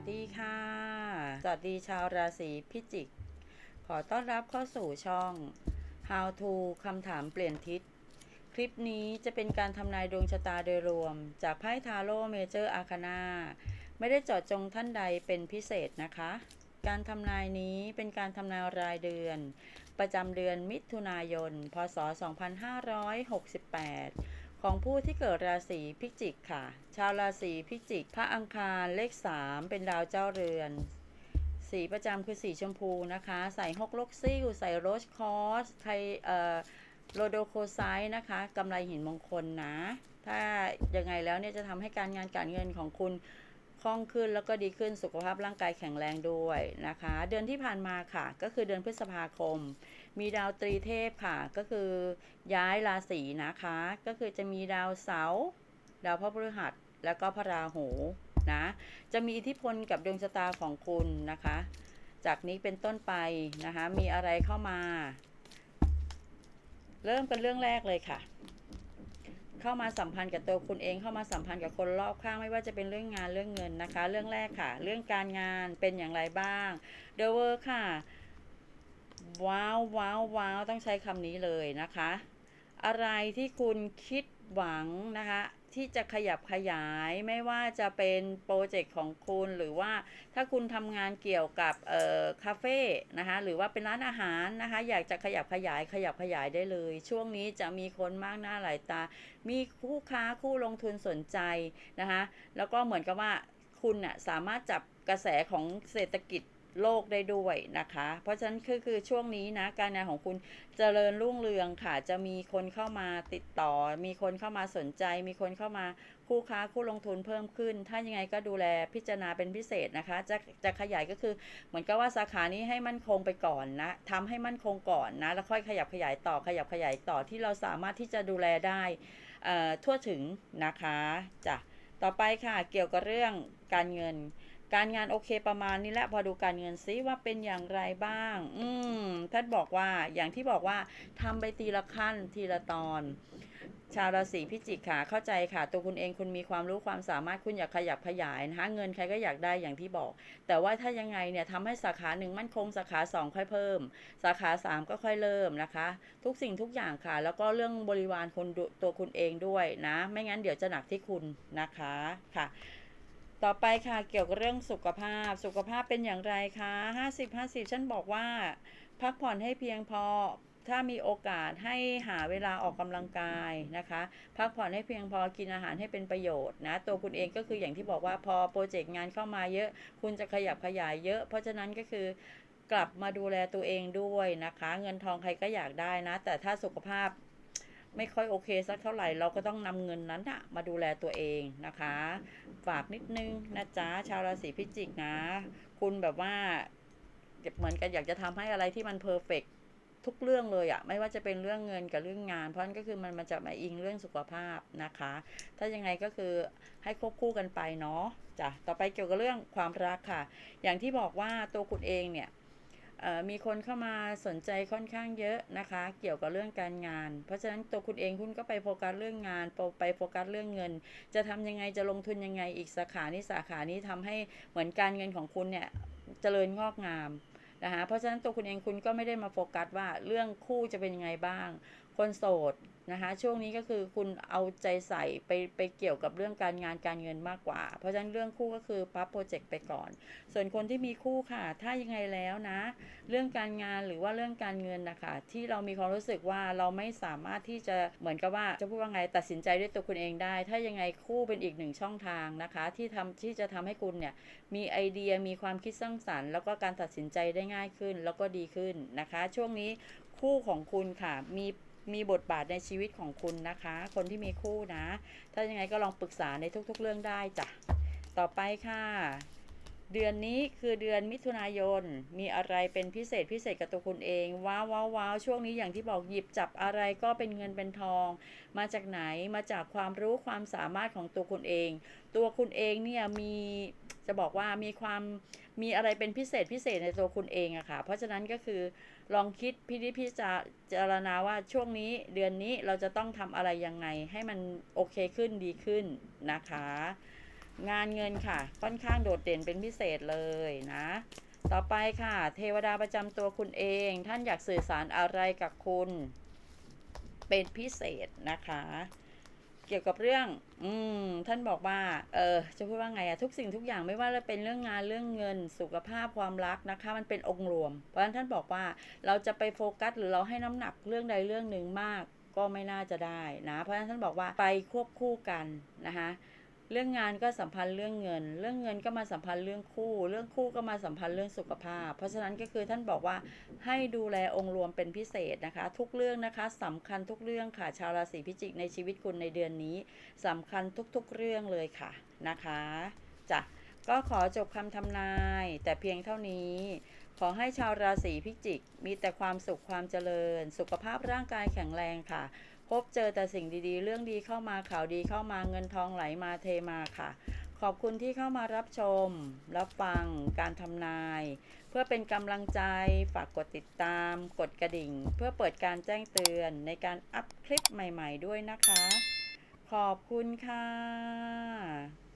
สดีค่ะ สวัสดีชาวราศีพิจิก ขอต้อนรับเข้าสู่ช่อง How to คำถามเปลี่ยนทิศ คลิปนี้จะเป็นการทำนายดวงชะตาโดยรวม จากไพ่ทาโร่เมเจอร์อาคานาไม่ได้เจาะจงท่านใดเป็นพิเศษนะคะ การทำนายนี้เป็นการทำนายรายเดือน ประจำเดือนมิถุนายน พศ 2568 ของผู้ที่เกิดราศีพิจิกค่ะ ชาวราศีพิจิก พระอังคารเลข 3 เป็นดาวเจ้าเรือน สีประจำคือสีชมพูนะคะ ใส่ฮกลกซิ่วใส่โรสคอสไทเอ่อโรโดโคไซด์นะคะกำไรหินมงคลนะ ถ้ายังไงแล้วเนี่ยจะทำให้การงานการเงินของคุณคล่องขึ้นแล้วก็ดีขึ้นสุขภาพร่างกายแข็งแรงด้วยนะคะ เดือนที่ผ่านมาค่ะ ก็คือเดือนพฤษภาคม มีดาวตรีเทพค่ะ ก็คือย้ายราศีนะคะ ก็คือจะมีดาวเสาร์ดาวพระพฤหัส แล้วก็พระราหูนะ จะมีอิทธิพลกับดวงชะตาของคุณนะคะ จากนี้เป็นต้นไปนะคะ มีอะไรเข้ามา เริ่มกันเรื่องแรกเลยค่ะเข้ามาสัมพันธ์กับตัวคุณเองเข้ามาสัมพันธ์กับคนรอบข้างไม่ว่าจะเป็นเรื่องงานเรื่องเงินนะคะ เรื่องแรกค่ะ เรื่องการงานเป็นอย่างไรบ้าง The World ค่ะ ว้าวว้าวว้าวต้องใช้คำนี้เลยนะคะ อะไรที่คุณคิดหวังนะคะ ที่จะขยับขยายไม่ว่าจะเป็นโปรเจกต์ของคุณหรือว่าถ้าคุณทำงานเกี่ยวกับเอ่อคาเฟ่นะคะหรือว่าเป็นร้านอาหารนะคะ อยากจะขยับขยายขยับขยายได้เลย ช่วงนี้จะมีคนมากหน้าหลายตา มีคู่ค้าคู่ลงทุนสนใจนะคะ แล้วก็เหมือนกับว่าคุณน่ะสามารถจับกระแสของเศรษฐกิจ โลกได้ด้วยนะคะ เพราะฉะนั้นคือคือช่วงนี้นะการงานของคุณเจริญรุ่งเรืองค่ะ จะมีคนเข้ามาติดต่อ มีคนเข้ามาสนใจ มีคนเข้ามาคู่ค้าคู่ลงทุนเพิ่มขึ้น ถ้ายังไงก็ดูแลพิจารณาเป็นพิเศษนะคะ จะจะขยายก็คือเหมือนกับว่าสาขานี้ให้มั่นคงไปก่อนนะทำให้มั่นคงก่อนนะ แล้วค่อยขยับขยายต่อขยับขยายต่อที่เราสามารถที่จะดูแลได้อ่อทั่วถึงนะคะจ้ะต่อไปค่ะเกี่ยวกับเรื่องการเงิน การงานโอเคประมาณนี้แหละพอดูการเงินซิว่าเป็นอย่างไรบ้าง อืมท่านบอกว่าอย่างที่บอกว่าทำไปทีละขั้นทีละตอน ชาวราศีพิจิกค่ะเข้าใจค่ะ ตัวคุณเองคุณมีความรู้ความสามารถคุณอยากขยับขยายนะคะเงินใครก็อยากได้อย่างที่บอก แต่ว่าถ้ายังไงเนี่ยทำให้สาขาหนึ่งมั่นคงสาขาสองค่อยเพิ่ม สาขาสามก็ค่อยเริ่มนะคะ ทุกสิ่งทุกอย่างค่ะ แล้วก็เรื่องบริวารคนตัวคุณเองด้วยนะ ไม่งั้นเดี๋ยวจะหนักที่คุณนะคะค่ะ ต่อไปค่ะเกี่ยวกับเรื่องสุขภาพ สุขภาพเป็นอย่างไรคะ50 50 ฉันบอกว่า พักผ่อนให้เพียงพอ ถ้ามีโอกาสให้หาเวลาออกกำลังกายนะคะ พักผ่อนให้เพียงพอกินอาหารให้เป็นประโยชน์นะตัวคุณเองก็คืออย่างที่บอกว่าพอโปรเจกต์งานเข้ามาเยอะ คุณจะขยับขยายเยอะ เพราะฉะนั้นก็คือกลับมาดูแลตัวเองด้วยนะคะ เงินทองใครก็อยากได้นะ แต่ถ้าสุขภาพ ไม่ค่อยโอเคสักเท่าไหร่เราก็ต้องนำเงินนั้นอะมาดูแลตัวเองนะคะ ฝากนิดนึงนะจ๊ะชาวราศีพิจิกนะ คุณแบบว่าเหมือนกันอยากจะทำให้อะไรที่มันเพอร์เฟกทุกเรื่องเลยอะไม่ว่าจะเป็นเรื่องเงินกับเรื่องงาน เพราะนั่นก็คือมันมันจะมาอิงเรื่องสุขภาพนะคะ ถ้ายังไงก็คือให้ควบคู่กันไปเนาะจ้ะต่อไปเกี่ยวกับเรื่องความรักค่ะ อย่างที่บอกว่าตัวคุณเองเนี่ย มีคนเข้ามาสนใจค่อนข้างเยอะนะคะ เกี่ยวกับเรื่องการงาน เพราะฉะนั้นตัวคุณเองคุณก็ไปโฟกัสเรื่องงานไปโฟกัสเรื่องเงิน จะทำยังไงจะลงทุนยังไงอีกสาขานี้สาขานี้ทำให้เหมือนการเงินของคุณเนี่ยเจริญงอกงามนะคะเพราะฉะนั้นตัวคุณเองคุณก็ไม่ได้มาโฟกัสว่าเรื่องคู่จะเป็นยังไงบ้าง คนโสดนะคะช่วงนี้ก็คือคุณเอาใจใส่ไปไปเกี่ยวกับเรื่องการงานการเงินมากกว่า เพราะฉะนั้นเรื่องคู่ก็คือพับโปรเจกต์ไปก่อน ส่วนคนที่มีคู่ค่ะ ถ้ายังไงแล้วนะ เรื่องการงานหรือว่าเรื่องการเงินนะคะที่เรามีความรู้สึกว่าเราไม่สามารถที่จะเหมือนกับว่าจะพูดว่าไงตัดสินใจด้วยตัวคุณเองได้ ถ้ายังไงคู่เป็นอีกหนึ่งช่องทางนะคะ ที่ทำที่จะทำให้คุณเนี่ยมีไอเดียมีความคิดสร้างสรรค์ แล้วก็การตัดสินใจได้ง่ายขึ้นแล้วก็ดีขึ้นนะคะ ช่วงนี้คู่ของคุณค่ะมี มีบทบาทในชีวิตของคุณนะคะ คนที่มีคู่นะ ถ้ายังไงก็ลองปรึกษาในทุกๆเรื่องได้จ้ะ ต่อไปค่ะ เดือนนี้คือเดือนมิถุนายน มีอะไรเป็นพิเศษพิเศษกับตัวคุณเอง ว้าวว้าวว้าวช่วงนี้อย่างที่บอกหยิบจับอะไรก็เป็นเงินเป็นทอง มาจากไหน มาจากความรู้ความสามารถของตัวคุณเอง ตัวคุณเองเนี่ยมีจะบอกว่ามีความมีอะไรเป็นพิเศษพิเศษในตัวคุณเองอะค่ะ เพราะฉะนั้นก็คือ ลองคิดพิจิพิจารณาว่าช่วงนี้เดือนนี้เราจะต้องทำอะไรยังไง ให้มันโอเคขึ้นดีขึ้นนะคะ งานเงินค่ะ ค่อนข้างโดดเด่นเป็นพิเศษเลยนะ ต่อไปค่ะ เทวดาประจำตัวคุณเอง ท่านอยากสื่อสารอะไรกับคุณ เป็นพิเศษนะคะ เกี่ยวกับเรื่อง อืม ท่านบอกว่า เออ จะพูดว่าไงอะทุกสิ่งทุกอย่างไม่ว่าจะเป็นเรื่องงานเรื่องเงินสุขภาพความรักนะคะ มันเป็นองค์รวม เพราะฉะนั้นท่านบอกว่าเราจะไปโฟกัสหรือเราให้น้ำหนักเรื่องใดเรื่องหนึ่งมาก ก็ไม่น่าจะได้นะ เพราะฉะนั้นท่านบอกว่าไปควบคู่กันนะคะ เรื่องงานก็สัมพันธ์เรื่องเงิน เรื่องเงินก็มาสัมพันธ์เรื่องคู่ เรื่องคู่ก็มาสัมพันธ์เรื่องสุขภาพ เพราะฉะนั้นก็คือท่านบอกว่าให้ดูแลองค์รวมเป็นพิเศษนะคะ ทุกเรื่องนะคะสำคัญทุกเรื่องค่ะชาวราศีพิจิกในชีวิตคุณในเดือนนี้สำคัญทุกๆเรื่องเลยค่ะนะคะจ้ะก็ขอจบคำทำนาย แต่เพียงเท่านี้ ขอให้ชาวราศีพิจิก มีแต่ความสุขความเจริญ สุขภาพร่างกายแข็งแรงค่ะ พบเจอแต่สิ่งดีๆ เรื่องดีเข้ามาข่าวดีเข้ามาเงินทองไหลมาเทมาค่ะ ขอบคุณที่เข้ามารับชม รับฟังการทำนาย เพื่อเป็นกำลังใจฝากกดติดตาม กดกระดิ่ง เพื่อเปิดการแจ้งเตือนในการอัพคลิปใหม่ ๆ ด้วยนะคะ ขอบคุณค่ะ